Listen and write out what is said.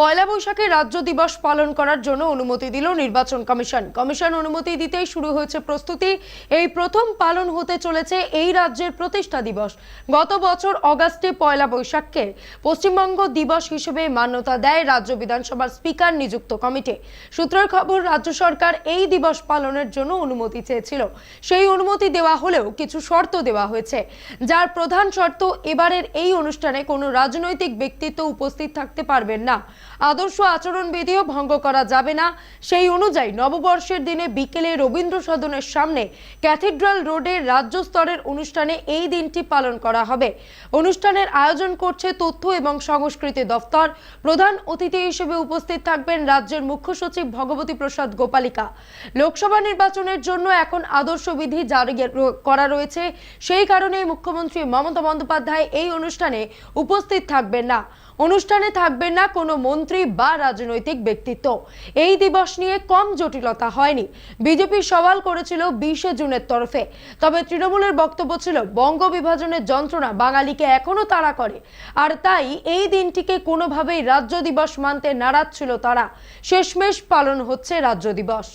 পয়লা বৈশাখে রাজ্য দিবস পালন করার জন্য অনুমতি দিল নির্বাচন কমিশন। কমিশন অনুমতি দিতেই শুরু হয়েছে প্রস্তুতি। এই প্রথম পালন হতে চলেছে এই রাজ্যের প্রতিষ্ঠা দিবস। গত বছর অগাস্টে পয়লা বৈশাখকে পশ্চিমবঙ্গ দিবস হিসেবে মান্যতা দেয় রাজ্য বিধানসভার স্পিকার নিযুক্ত কমিটি। সূত্রের খবর, রাজ্য সরকার এই দিবস পালনের জন্য অনুমতি চেয়েছিল। সেই অনুমতি দেওয়া হলেও কিছু শর্ত দেওয়া হয়েছে। যার প্রধান শর্ত, এবারের এই অনুষ্ঠানে কোনো রাজনৈতিক ব্যক্তিত্ব উপস্থিত থাকতে পারবেন না। আদর্শ আচরণবিধিও ভঙ্গ করা যাবে না। সেই অনুযায়ী নববর্ষের দিনে বিকেলে রবীন্দ্র সদনের সামনে ক্যাথিড্রাল রোডে রাজ্য স্তরের অনুষ্ঠানে এই দিনটি পালন করা হবে। অনুষ্ঠানের আয়োজন করছে তথ্য এবং সংস্কৃতি দফতর। প্রধান অতিথি হিসেবে উপস্থিত থাকবেন রাজ্যের মুখ্য সচিব ভগবতী প্রসাদ গোপালিকা। লোকসভা নির্বাচনের জন্য এখন আদর্শ বিধি জারি করা রয়েছে। সেই কারণে মুখ্যমন্ত্রী মমতা বন্দ্যোপাধ্যায় এই অনুষ্ঠানে উপস্থিত থাকবেন না। অনুষ্ঠানে থাকবেন না কোনো মন্ত্রী বা রাজনৈতিক ব্যক্তিত্ব। এই দিবস নিয়ে কম জটিলতা হয়নি। বিজেপি সওয়াল করেছিল বিশে জুনের তরফে। তবে তৃণমূলের বক্তব্য ছিল, বঙ্গ বিভাজনের যন্ত্রণা বাঙালিকে এখনও তাড়া করে। আর তাই এই দিনটিকে কোনোভাবেই রাজ্য দিবস মানতে নারাজ ছিল তারা। শেষমেশ পালন হচ্ছে রাজ্য দিবস।